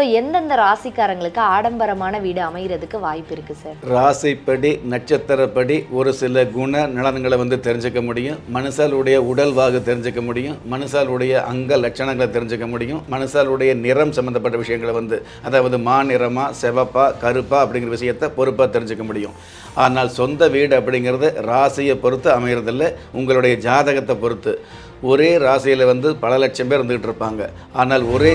So எந்தெந்த ராசிக்காரங்களுக்கு ஆடம்பரமான வீடு அமைகிறதுக்கு வாய்ப்பு இருக்கு சார் ராசிப்படி நட்சத்திரப்படி ஒரு சில குண நலன்களை வந்து தெரிஞ்சுக்க முடியும். மனுஷாலுடைய உடல் வாகு தெரிஞ்சுக்க முடியும். மனுஷாலுடைய அங்க லட்சணங்களை தெரிஞ்சுக்க முடியும். மனுஷாலுடைய நிறம் சம்மந்தப்பட்ட விஷயங்களை வந்து அதாவது மா நிறமா செவப்பா கருப்பா அப்படிங்கிற விஷயத்தை பொறுப்பாக தெரிஞ்சுக்க முடியும். ஆனால் சொந்த வீடு அப்படிங்கிறது ராசியை பொறுத்து அமையறதில்ல. உங்களுடைய ஜாதகத்தை பொறுத்து. ஒரே ராசியில் வந்து பல லட்சம் பேர் இருந்துகிட்டு இருப்பாங்க. ஆனால் ஒரே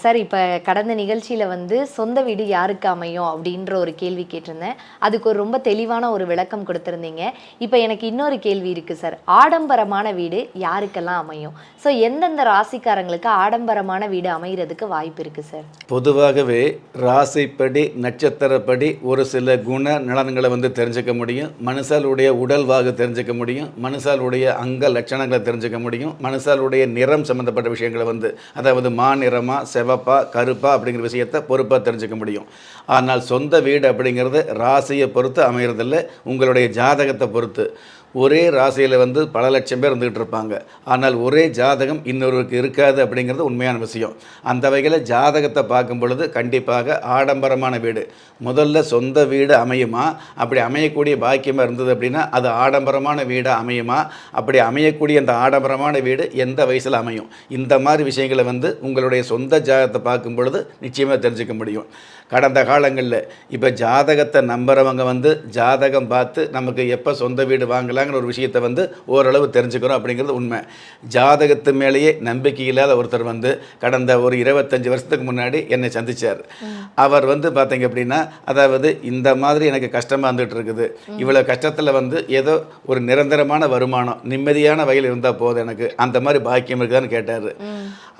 சார் இப்போ கடந்த நிகழ்ச்சியில் வந்து சொந்த வீடு யாருக்கு அமையும் அப்படின்ற ஒரு கேள்வி கேட்டிருந்தேன். அதுக்கு ஒரு ரொம்ப தெளிவான ஒரு விளக்கம் கொடுத்துருந்தீங்க. இப்போ எனக்கு இன்னொரு கேள்வி இருக்குது சார். ஆடம்பரமான வீடு யாருக்கெல்லாம் அமையும்? ஸோ எந்தெந்த ராசிக்காரங்களுக்கு ஆடம்பரமான வீடு அமைகிறதுக்கு வாய்ப்பு இருக்குது சார்? பொதுவாகவே ராசிப்படி நட்சத்திரப்படி ஒரு சில குண நலன்களை வந்து தெரிஞ்சுக்க முடியும். மனுஷாலுடைய உடல் வாகு தெரிஞ்சுக்க முடியும். மனுஷாலுடைய அங்க லட்சணங்களை தெரிஞ்சுக்க முடியும். மனுஷாலுடைய நிறம் சம்மந்தப்பட்ட விஷயங்களை வந்து அதாவது மா நிறமா செவப்பா கருப்பா அப்படிங்கிற விஷயத்தை பொறுப்பாக தெரிஞ்சுக்க முடியும். ஆனால் சொந்த வீடு அப்படிங்கிறது ராசியை பொறுத்து அமையறதில்ல உங்களுடைய ஜாதகத்தை பொறுத்து. ஒரே ராசியில் வந்து பல லட்சம் பேர் இருந்துகிட்டு இருப்பாங்க. ஆனால் ஒரே ஜாதகம் இன்னொருவருக்கு இருக்காது அப்படிங்கிறது உண்மையான விஷயம். அந்த வகையில் ஜாதகத்தை பார்க்கும் பொழுது கண்டிப்பாக ஆடம்பரமான வீடு. முதல்ல சொந்த வீடு அமையுமா? அப்படி அமையக்கூடிய பாக்கியமாக இருந்தது அப்படின்னா அது ஆடம்பரமான வீடாக அமையுமா? அப்படி அமையக்கூடிய அந்த ஆடம்பரமான வீடு எந்த வயசில் அமையும்? இந்த மாதிரி விஷயங்களை வந்து உங்களுடைய சொந்த ஜாதகத்தை பார்க்கும் பொழுது நிச்சயமாக தெரிஞ்சுக்க முடியும். கடந்த காலங்களில் இப்போ ஜாதகத்தை நம்புறவங்க வந்து ஜாதகம் பார்த்து நமக்கு எப்போ சொந்த வீடு வாங்கலாங்கிற ஒரு விஷயத்தை வந்து ஓரளவு தெரிஞ்சுக்கிறோம் அப்படிங்கிறது உண்மை. ஜாதகத்து மேலேயே நம்பிக்கை இல்லாத ஒருத்தர் வந்து கடந்த ஒரு இருபத்தஞ்சி வருஷத்துக்கு முன்னாடி என்னை சந்திச்சார். அவர் வந்து பார்த்தீங்க அப்படின்னா அதாவது இந்த மாதிரி எனக்கு கஷ்டமாக இருந்துகிட்டு இருக்குது இவ்வளோ கஷ்டத்தில் வந்து ஏதோ ஒரு நிரந்தரமான வருமானம் நிம்மதியான வகையில் இருந்தால் போதும் எனக்கு. அந்த மாதிரி பாக்கியம் இருக்குதான்னு கேட்டார்.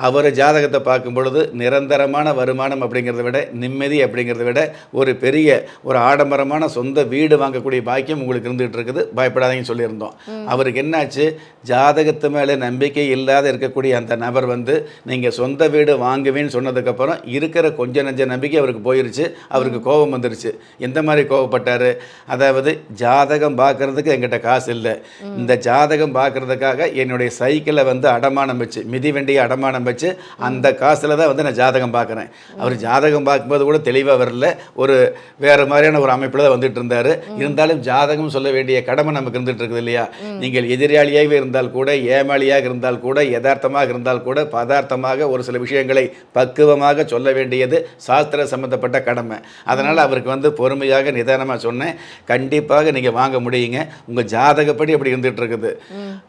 அவர் ஜாதகத்தை பார்க்கும் பொழுது நிரந்தரமான வருமானம் அப்படிங்கிறத விட நிம்மதி அப்படிங்கிறத விட ஒரு பெரிய ஒரு ஆடம்பரமான சொந்த வீடு வாங்கக்கூடிய பாக்கியம் உங்களுக்கு இருந்துகிட்டு இருக்குது பயப்படாதீங்க சொல்லியிருந்தோம். அவருக்கு என்னாச்சு? ஜாதகத்து மேலே நம்பிக்கை இல்லாத இருக்கக்கூடிய அந்த நபர் வந்து நீங்கள் சொந்த வீடு வாங்குவேன்னு சொன்னதுக்கப்புறம் இருக்கிற கொஞ்ச நஞ்ச நம்பிக்கை அவருக்கு போயிருச்சு. அவருக்கு கோபம் வந்துருச்சு. எந்த மாதிரி கோவப்பட்டார் அதாவது ஜாதகம் பார்க்கறதுக்கு எங்கிட்ட காசு இல்லை. இந்த ஜாதகம் பார்க்கறதுக்காக என்னுடைய சைக்கிளை வந்து அடமானம் வச்சு மிதிவண்டியை அடமானம் வச்சு அந்த காசில் தான் வந்து நான் ஜாதகம் பார்க்குறேன். அவர் ஜாதகம் பார்க்கும்போது கூட தெளிவாக வரல. ஒரு வேறு மாதிரியான ஒரு அமைப்பில் தான் வந்துட்டு இருந்தார். இருந்தாலும் ஜாதகம் சொல்ல வேண்டிய கடமை நமக்கு இருந்துட்டு இருக்குது இல்லையா? நீங்கள் எதிராளியாக இருந்தால் கூட ஏமாளியாக இருந்தால் கூட யதார்த்தமாக இருந்தால் கூட பதார்த்தமாக ஒரு சில விஷயங்களை பக்குவமாக சொல்ல வேண்டியது சாஸ்திர சம்பந்தப்பட்ட கடமை. அதனால் அவருக்கு வந்து பொறுமையாக நிதானமாக சொன்னேன். கண்டிப்பாக நீங்கள் வாங்க முடியுங்க. உங்கள் ஜாதகப்படி அப்படி இருந்துகிட்டு இருக்குது.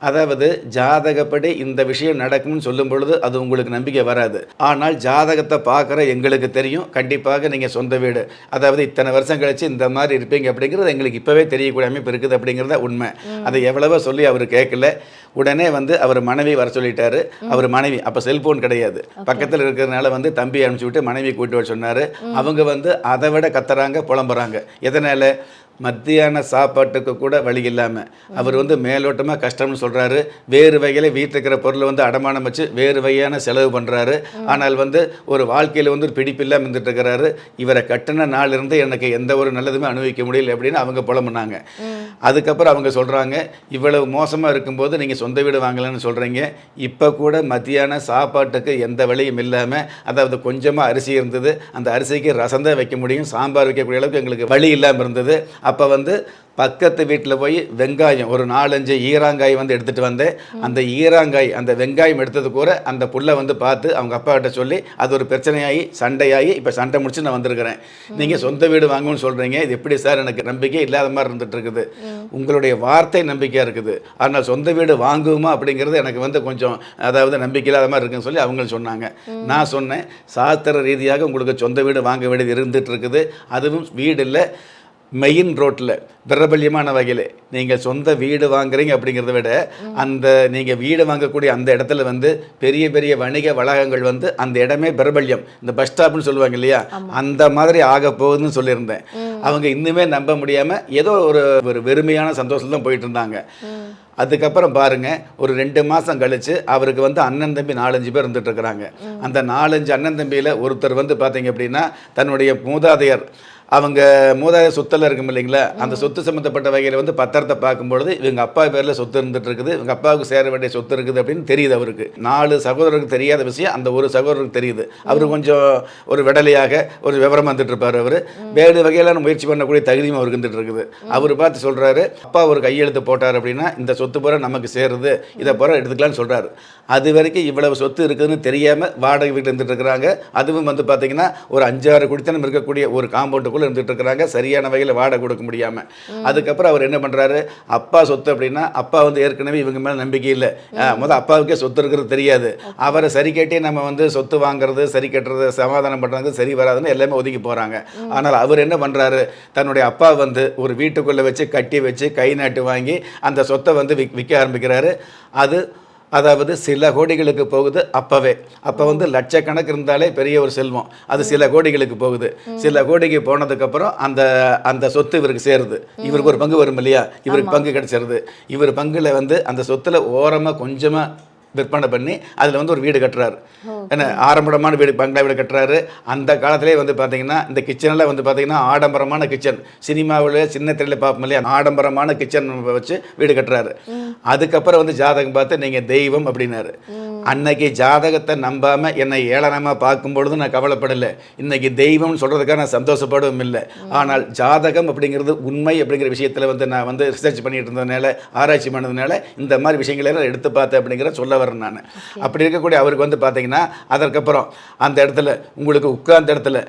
அதாவது ஜாதகப்படி இந்த விஷயம் நடக்கும்னு சொல்லும் பொழுது அது உங்களுக்கு நம்பிக்கை வராது. ஆனால் ஜாதகத்தை பார்க்குற எங்களுக்கு தெரியும். கண்டிப்பாக நீங்கள் சொந்த வீடு. அதாவது இத்தனை வருஷம் கழிச்சு இந்த மாதிரி இருப்பீங்க அப்படிங்கிறது எங்களுக்கு இப்போவே தெரியக்கூடிய அமைப்பு இருக்குது அப்படிங்கிறத உண்மை. அதை எவ்வளவோ சொல்லி அவர் கேட்கல. உடனே வந்து அவர் மனைவி வர சொல்லிட்டாரு. அவர் மனைவி அப்போ செல்போன் கிடையாது. பக்கத்தில் இருக்கிறதுனால வந்து தம்பி அனுப்பிச்சு விட்டு மனைவி கூட்டு வர சொன்னார். அவங்க வந்து அதை விட கத்துறாங்க புலம்புறாங்க. எதனால்? மத்தியான சாப்பாட்டுக்கு கூட வழி இல்லாமல் அவர் வந்து மேலோட்டமாக கஷ்டம்னு சொல்கிறாரு வேறு வகையில் வீட்டில் இருக்கிற பொருளை வந்து அடமானம் வச்சு வேறு வகையான செலவு பண்ணுறாரு ஆனால் வந்து ஒரு வாழ்க்கையில் வந்து ஒரு பிடிப்பில்லாமல் இருந்துட்டு இருக்கிறாரு இவரை கட்டின நாளிலிருந்து எனக்கு எந்த ஒரு நல்லதுமே அனுபவிக்க முடியல அப்படின்னு அவங்க புலம்புனாங்க. அதுக்கப்புறம் அவங்க சொல்கிறாங்க இவ்வளவு மோசமாக இருக்கும்போது நீங்கள் சொந்த வீடு வாங்கலாம்னு சொல்கிறீங்க இப்போ கூட மத்தியான சாப்பாட்டுக்கு எந்த வழியும் இல்லாமல் அதாவது கொஞ்சமாக அரிசி இருந்தது. அந்த அரிசிக்கு ரசந்தான் வைக்க முடியும். சாம்பார் வைக்கக்கூடிய அளவுக்கு எங்களுக்கு வழி இல்லாமல் இருந்தது. அப்போ வந்து பக்கத்து வீட்டில் போய் வெங்காயம் ஒரு நாலஞ்சு ஈராங்காய் வந்து எடுத்துகிட்டு வந்தேன் அந்த ஈராங்காய் அந்த வெங்காயம் எடுத்தது கூட அந்த புல்லை வந்து பார்த்து அவங்க அப்பாக்கிட்ட சொல்லி அது ஒரு பிரச்சனையாகி சண்டையாகி இப்போ சண்டை முடிச்சு நான் வந்திருக்கிறேன். நீங்கள் சொந்த வீடு வாங்கணும்னு சொல்கிறீங்க இது எப்படி சார்? எனக்கு நம்பிக்கை இல்லாத மாதிரி இருந்துகிட்ருக்குது உங்களுடைய வார்த்தை நம்பிக்கையாக இருக்குது. ஆனால் சொந்த வீடு வாங்குவோமா அப்படிங்கிறது எனக்கு வந்து கொஞ்சம் அதாவது நம்பிக்கை இல்லாத மாதிரி இருக்குன்னு சொல்லி அவங்க சொன்னாங்க. நான் சொன்னேன் சாஸ்திர ரீதியாக உங்களுக்கு சொந்த வீடு வாங்க வேண்டியது இருந்துகிட்ருக்குது அதுவும் வீடு இல்லை. மெயின் ரோட்டில் பிரபல்யமான வகையில். நீங்கள் சொந்த வீடு வாங்குறீங்க அப்படிங்கிறத விட அந்த நீங்கள் வீடு வாங்கக்கூடிய அந்த இடத்துல வந்து பெரிய பெரிய வணிக வளாகங்கள் வந்து அந்த இடமே பிரபல்யம். இந்த பஸ் ஸ்டாப்னு சொல்லுவாங்க இல்லையா? அந்த மாதிரி ஆக போகுதுன்னு சொல்லியிருந்தேன். அவங்க இன்னுமே நம்ப முடியாமல் ஏதோ ஒரு ஒரு வெறுமையான சந்தோஷத்துல தான் போயிட்டு இருந்தாங்க. அதுக்கப்புறம் பாருங்க ஒரு ரெண்டு மாதம் கழிச்சு அவருக்கு வந்து அண்ணன் தம்பி நாலஞ்சு பேர் இருந்துட்டு இருக்கிறாங்க. அந்த நாலஞ்சு அண்ணன் தம்பியில் ஒருத்தர் வந்து பார்த்தீங்க அப்படின்னா தன்னுடைய மூதாதையர். அவங்க மூதாதையர் சொத்தில் இருக்கும் இல்லைங்களா? அந்த சொத்து சம்மந்தப்பட்ட வகையில் வந்து பத்திரத்தை பார்க்கும்பொழுது இவங்க அப்பா பேரில் சொத்து இருந்துட்டு இருக்குது இவங்க அப்பாவுக்கு சேர வேண்டிய சொத்து இருக்குது அப்படின்னு தெரியுது அவருக்கு. நாலு சகோதரருக்கு தெரியாத விஷயம் அந்த ஒரு சகோதரருக்கு தெரியுது. அவர் கொஞ்சம் ஒரு விடலையாக ஒரு விவரம் வந்துட்டு இருப்பார் அவர். வேறு வகையிலான முயற்சி பண்ணக்கூடிய தகுதியும் அவருக்கு இருந்துட்டு இருக்குது. அவர் பார்த்து சொல்கிறாரு அப்பா ஒரு கையெழுத்து போட்டார் அப்படின்னா இந்த சொத்து பூரா நமக்கு சேருது இதை பூரா எடுத்துக்கலாம்னு சொல்கிறாரு அது வரைக்கும் இவ்வளவு சொத்து இருக்குதுன்னு தெரியாமல் வாடகை வீட்டில் இருந்துட்டு இருக்கிறாங்க. அதுவும் வந்து பார்த்தீங்கன்னா ஒரு அஞ்சாறு குடித்தனம் இருக்கக்கூடிய ஒரு காம்பவுண்டுக்குள்ள இருந்துட்டு இருக்கிறாங்க சரியான வகையில் வாடகை கொடுக்க முடியாம. அதுக்கப்புறம் அவர் என்ன பண்றாரு? அப்பா சொத்து அப்படின்னா அப்பா வந்து ஏற்கனவே இவங்க மேல நம்பிக்கை இல்லை. முதல் அப்பாவுக்கே சொத்து இருக்கிறது தெரியாது. அவரை சரி கேட்டே நம்ம வந்து சொத்து வாங்குறது சரி கட்டுறது சமாதானம் பண்றது சரி வராதுன்னு எல்லாமே ஒதுக்கி போறாங்க. ஆனால் அவர் என்ன பண்றாரு? தன்னுடைய அப்பா வந்து ஒரு வீட்டுக்குள்ள வச்சு கட்டி வச்சு கை நாட்டு வாங்கி அந்த சொத்தை வந்து விக்- விற்க ஆரம்பிக்கிறாரு. அது அதாவது சில கோடிகளுக்கு போகுது அப்பவே. அப்போ வந்து லட்சக்கணக்கு இருந்தாலே பெரிய ஒரு செல்வம். அது சில கோடிகளுக்கு போகுது. சில கோடிக்கு போனதுக்கப்புறம் அந்த அந்த சொத்து இவருக்கு சேருது. இவருக்கு ஒரு பங்கு வரும் இல்லையா? இவருக்கு பங்கு கிடைச்சிருது. இவர் பங்குல வந்து அந்த சொத்துல ஓரமா கொஞ்சமா விற்பனை பண்ணி அதில் வந்து ஒரு வீடு கட்டுறாரு. என்ன ஆடம்பரமான வீடு பங்களா வீடு கட்டுறாரு. அந்த காலத்திலே வந்து பார்த்தீங்கன்னா இந்த கிச்சனில் வந்து பார்த்தீங்கன்னா ஆடம்பரமான கிச்சன். சினிமாவில் சின்ன திரையில் பார்ப்போம் இல்லையா ஆடம்பரமான கிச்சன் வச்சு வீடு கட்டுறாரு. அதுக்கப்புறம் வந்து ஜாதகம் பார்த்து நீங்கள் தெய்வம் அப்படின்னாரு. அன்னைக்கு ஜாதகத்தை நம்பாம என்னை ஏளனமாக பார்க்கும் பொழுது நான் கவலைப்படலை. இன்னைக்கு தெய்வம்னு சொல்கிறதுக்காக நான் சந்தோஷப்படவும் இல்லை. ஆனால் ஜாதகம் அப்படிங்கிறது உண்மை அப்படிங்கிற விஷயத்தில் வந்து நான் வந்து ரிசர்ச் பண்ணிட்டு இருந்ததுனால ஆராய்ச்சி பண்ணதுனால இந்த மாதிரி விஷயங்களை எல்லாம் எடுத்து பார்த்தேன் அப்படிங்கிற சொல்ல வரேன் நான். அப்படி இருக்கக்கூடிய அவருக்கு வந்து பார்த்தீங்கன்னா அதற்கப்புறம் அந்த இடத்துல உங்களுக்கு உட்கார்ந்த இடத்துல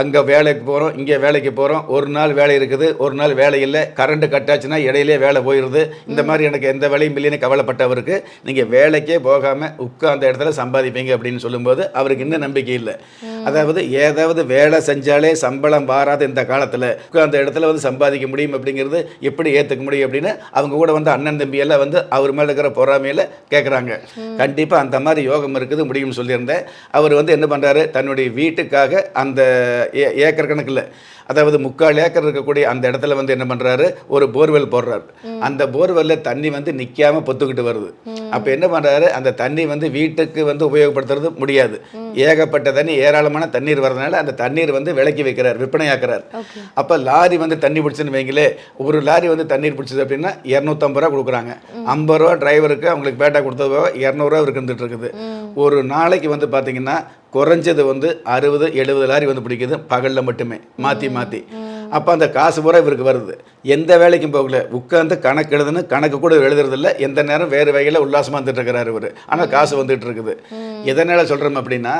அங்கே வேலைக்கு போகிறோம் இங்கே வேலைக்கு போகிறோம் ஒரு நாள் வேலை இருக்குது ஒரு நாள் வேலை இல்லை. கரண்ட் கட்டாச்சுன்னா இடையிலே வேலை போயிடுது இந்த மாதிரி எனக்கு எந்த வேலையும் இல்லைன்னு கவலைப்பட்டவருக்கு நீங்கள் வேலைக்கே போகாமல் உட்கார்ந்த இடத்துல சம்பாதிப்பீங்க அப்படின்னு சொல்லும்போது அவருக்கு இன்னும் நம்பிக்கை இல்லை. அதாவது ஏதாவது வேலை செஞ்சாலே சம்பளம் வாராத இந்த காலத்தில். உட்கார்ந்த இடத்துல வந்து சம்பாதிக்க முடியும் அப்படிங்கிறது எப்படி ஏற்றுக்க முடியும் அப்படின்னு அவங்க கூட வந்து அண்ணன் தம்பி எல்லாம் வந்து அவர் மேலே இருக்கிற பொறாமையில் கேட்குறாங்க கண்டிப்பாக அந்த மாதிரி யோகம் இருக்குது முடியும்னு சொல்லியிருந்தேன். அவர் வந்து என்ன பண்ணுறாரு தன்னுடைய வீட்டுக்காக அந்த ஏக்கர் கணக்கில். அதாவது முக்கால் ஏக்கர் இருக்கக்கூடிய அந்த இடத்துல வந்து என்ன பண்ணுறாரு ஒரு போர்வெல் போடுறாரு. அந்த போர்வெல்ல தண்ணி வந்து நிற்காம பொத்துக்கிட்டு வருது. அப்போ என்ன பண்ணுறாரு அந்த தண்ணி வந்து வீட்டுக்கு வந்து உபயோகப்படுத்துறது முடியாது. ஏகப்பட்ட தண்ணி ஏராளமான தண்ணீர் வரதுனால அந்த தண்ணீர் வந்து விலக்கி வைக்கிறார் விற்பனையாக்குறார். ஓகே. அப்போ லாரி வந்து தண்ணி பிடிச்சுன்னு வைங்களே ஒரு லாரி வந்து தண்ணீர் பிடிச்சது அப்படின்னா இரநூத்தம்பது ரூபா கொடுக்குறாங்க. ஐம்பது ரூபா டிரைவருக்கு அவங்களுக்கு பேட்டா கொடுத்தது போக இரநூறுவா இருந்துட்டு இருக்குது. ஒரு நாளைக்கு வந்து பார்த்தீங்கன்னா குறைஞ்சது வந்து அறுபது எழுபது லாரி வந்து பிடிக்குது பகலில் மட்டுமே. மாற்றி மாற்றி அப்போ அந்த காசு பூரா இவருக்கு வருது. எந்த வேலைக்கும் போகல. உட்காந்து கணக்கு எழுதுன்னு கணக்கு கூட எழுதுறதில்ல. எந்த நேரம் வேறு வகையில் உல்லாசமாக வந்துட்டு இருக்கிறாரு இவர். ஆனால் காசு வந்துட்டு இருக்குது. எதனால் சொல்கிறோம் அப்படின்னா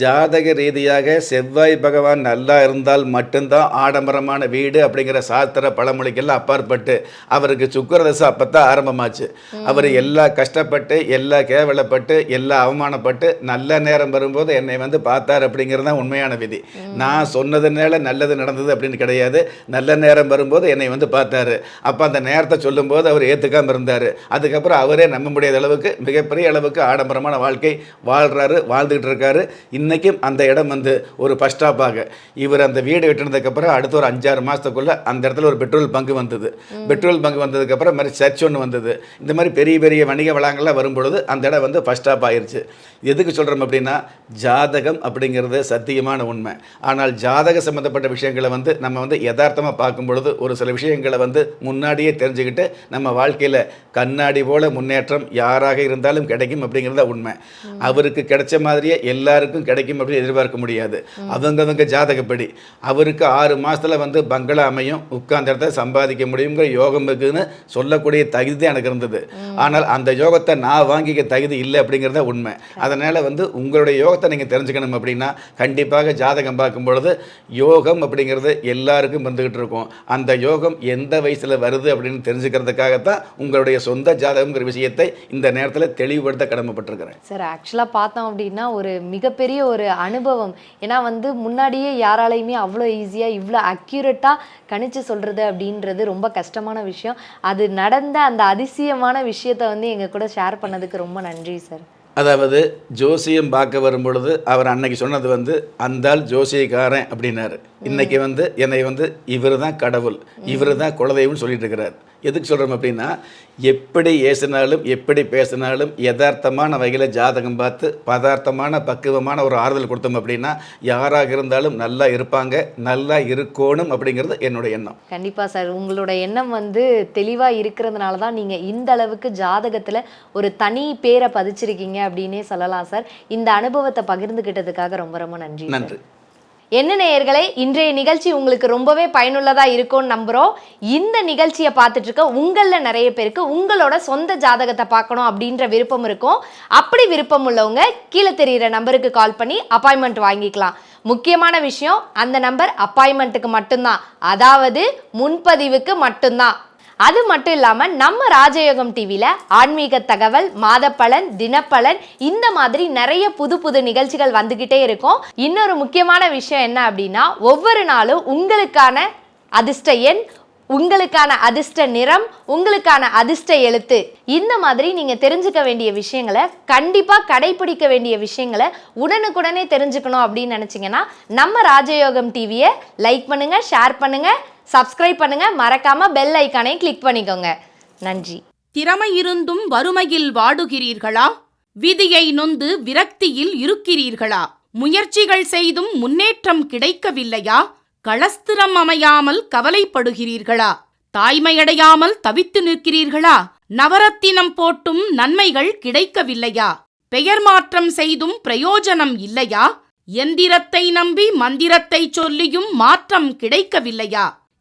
ஜாதக ரீதியாக செவ்வாய் பகவான் நல்லா இருந்தால் மட்டும்தான் ஆடம்பரமான வீடு அப்படிங்கிற சாஸ்திர பழமொழிக்கெல்லாம் அப்பாற்பட்டு அவருக்கு சுக்கரதசை அப்போ தான் ஆரம்பமாச்சு. அவர் எல்லா கஷ்டப்பட்டு எல்லா கேவலப்பட்டு எல்லா அவமானப்பட்டு நல்ல நேரம் வரும்போது என்னை வந்து பார்த்தார் அப்படிங்கிறது தான் உண்மையான விதி. நான் சொன்னதுனால நல்லது நடந்தது அப்படின்னு கிடையாது. நல்ல நேரம் வரும்போது என்னை வந்து பார்த்தாரு. அப்போ அந்த நேரத்தை சொல்லும்போது அவர் ஏற்றுக்காம இருந்தார். அதுக்கப்புறம் அவரே நம்ப முடியாத அளவுக்கு மிகப்பெரிய அளவுக்கு ஆடம்பரமான வாழ்க்கை வாழ்றாரு வாழ்ந்துகிட்டு இருக்காரு. இன்னைக்கும் அந்த இடம் வந்து ஒரு பஸ் ஸ்டாப்பாக இவர் அந்த வீடு வெட்டினதுக்கப்புறம் அடுத்த ஒரு அஞ்சாறு மாதத்துக்குள்ள அந்த இடத்துல ஒரு பெட்ரோல் பங்கு வந்தது. பெட்ரோல் பங்கு வந்ததுக்கப்புறம் மாதிரி சர்ச் ஒன்று வந்தது. இந்த மாதிரி பெரிய பெரிய வணிக வளங்கள்லாம் வரும்பொழுது அந்த இடம் வந்து ஃபஸ்ட் ஸ்டாப் ஆயிருச்சு. எதுக்கு சொல்கிறோம் அப்படின்னா ஜாதகம் அப்படிங்கிறது சத்தியமான உண்மை. ஆனால் ஜாதக சம்மந்தப்பட்ட விஷயங்களை வந்து நம்ம வந்து யதார்த்தமாக பார்க்கும் பொழுது ஒரு சில விஷயங்களை வந்து முன்னாடியே தெரிஞ்சுக்கிட்டு நம்ம வாழ்க்கையில் கண்ணாடி போல முன்னேற்றம் யாராக இருந்தாலும் கிடைக்கும் அப்படிங்கிறத உண்மை. அவருக்கு கிடைச்ச மாதிரியே எல்லாருக்கும் கிடைக்கும் அப்படின்னு எதிர்பார்க்க முடியாது. அவங்கவங்க ஜாதகப்படி. அவருக்கு ஆறு மாதத்தில் வந்து பங்களா அமையும். உட்கார்ந்த இடத்த சம்பாதிக்க முடியுங்கிற யோகம் இருக்குதுன்னு சொல்லக்கூடிய தகுதி தான் எனக்கு இருந்தது. ஆனால் அந்த யோகத்தை நான் வாங்கிக்க தகுதி இல்லை அப்படிங்கிறத உண்மை. அதனால் வந்து உங்களுடைய யோகத்தை நீங்கள் தெரிஞ்சுக்கணும் அப்படின்னா கண்டிப்பாக ஜாதகம் பார்க்கும் பொழுது யோகம் அப்படிங்கிறது எல்லாருக்கும் வந்துக்கிட்டு இருக்கும். அந்த யோகம் எந்த வயசில் வருது அப்படின்னு தெரிஞ்சுக்கிறதுக்காகத்தான் உங்களுடைய சொந்த ஜாதகம்ங்கிற விஷயத்தை இந்த நேரத்தில் தெளிவுபடுத்த கடமைப்பட்டிருக்கிறேன். சார் ஆக்சுவலாக பார்த்தோம் அப்படின்னா ஒரு மிகப்பெரிய ஒரு அனுபவம். ஏன்னா வந்து முன்னாடியே யாராலையுமே அவ்வளோ ஈஸியாக இவ்வளோ அக்யூரேட்டாக கணிச்சு சொல்கிறது அப்படின்றது ரொம்ப கஷ்டமான விஷயம். அது நடந்த அந்த அதிசயமான விஷயத்தை வந்து எங்கள் கூட ஷேர் பண்ணதுக்கு ரொம்ப நன்றி சார் அதாவது ஜோசியம் பார்க்க வரும் பொழுது அவர் அன்னைக்கு சொன்னது வந்து அந்தாள் ஜோசியக்காரன் அப்படின்னாரு. இன்னைக்கு வந்து என்னை வந்து இவர் தான் கடவுள் இவர் தான் குலதெய்வம்னு சொல்லிட்டு இருக்கிறார். எதுக்கு சொல்கிறோம் அப்படின்னா எப்படி ஏசினாலும் எப்படி பேசினாலும் யதார்த்தமான வகையில் ஜாதகம் பார்த்து பதார்த்தமான பக்குவமான ஒரு ஆறுதல் கொடுத்தோம் அப்படின்னா யாராக இருந்தாலும் நல்லா இருப்பாங்க நல்லா இருக்கணும் அப்படிங்கிறது என்னுடைய எண்ணம். கண்டிப்பா சார். உங்களோட எண்ணம் வந்து தெளிவா இருக்கிறதுனால தான் நீங்க இந்த அளவுக்கு ஜாதகத்துல ஒரு தனி பேரை பதிச்சிருக்கீங்க அப்படின்னே சொல்லலாம் சார். இந்த அனுபவத்தை பகிர்ந்துகிட்டதுக்காக ரொம்ப ரொம்ப நன்றி. நன்றி. என்ன நேயர்களே இன்றைய நிகழ்ச்சி உங்களுக்கு ரொம்பவே பயனுள்ளதா இருக்கும்னு நம்புறோம். இந்த நிகழ்ச்சியை பார்த்துட்டு இருக்க நிறைய பேருக்கு உங்களோட சொந்த ஜாதகத்தை பார்க்கணும் அப்படின்ற விருப்பம் இருக்கும். அப்படி விருப்பம் உள்ளவங்க கீழே தெரிகிற நம்பருக்கு கால் பண்ணி அப்பாயின்மெண்ட் வாங்கிக்கலாம். முக்கியமான விஷயம் அந்த நம்பர் அப்பாயின்மெண்ட்டுக்கு மட்டும்தான். அதாவது முன்பதிவுக்கு மட்டும்தான். அது மட்டும் இல்லாமல் நம்ம ராஜயோகம் டிவியில் ஆன்மீக தகவல் மாதப்பலன் தினப்பலன் இந்த மாதிரி நிறைய புது புது நிகழ்ச்சிகள் வந்துக்கிட்டே இருக்கும். இன்னொரு முக்கியமான விஷயம் என்ன அப்படின்னா ஒவ்வொரு நாளும் உங்களுக்கான அதிர்ஷ்ட எண் உங்களுக்கான அதிர்ஷ்ட நிறம் உங்களுக்கான அதிர்ஷ்ட எழுத்து. இந்த மாதிரி நீங்கள் தெரிஞ்சுக்க வேண்டிய விஷயங்களை கண்டிப்பாக கடைபிடிக்க வேண்டிய விஷயங்களை உடனுக்குடனே தெரிஞ்சுக்கணும் அப்படின்னு நினச்சிங்கன்னா நம்ம ராஜயோகம் டிவியை லைக் பண்ணுங்கள் ஷேர் பண்ணுங்கள் சப்ஸ்கிரைப் பண்ணுங்கள் மறக்காமல் பெல் ஐக்கானையும் கிளிக் பண்ணிக்கோங்க. நன்றி. திறமை இருந்தும் வறுமையில் வாடுகிறீர்களா? விதியை நொந்து விரக்தியில் இருக்கிறீர்களா? முயற்சிகள் செய்தும் முன்னேற்றம் கிடைக்கவில்லையா? களஸ்திரம் அமையாமல் கவலைப்படுகிறீர்களா? தாய்மையடையாமல் தவித்து நிற்கிறீர்களா? நவரத்தினம் போட்டும் நன்மைகள் கிடைக்கவில்லையா? பெயர் மாற்றம் செய்தும் பிரயோஜனம் இல்லையா? எந்திரத்தை நம்பி மந்திரத்தை சொல்லியும் மாற்றம் கிடைக்கவில்லையா?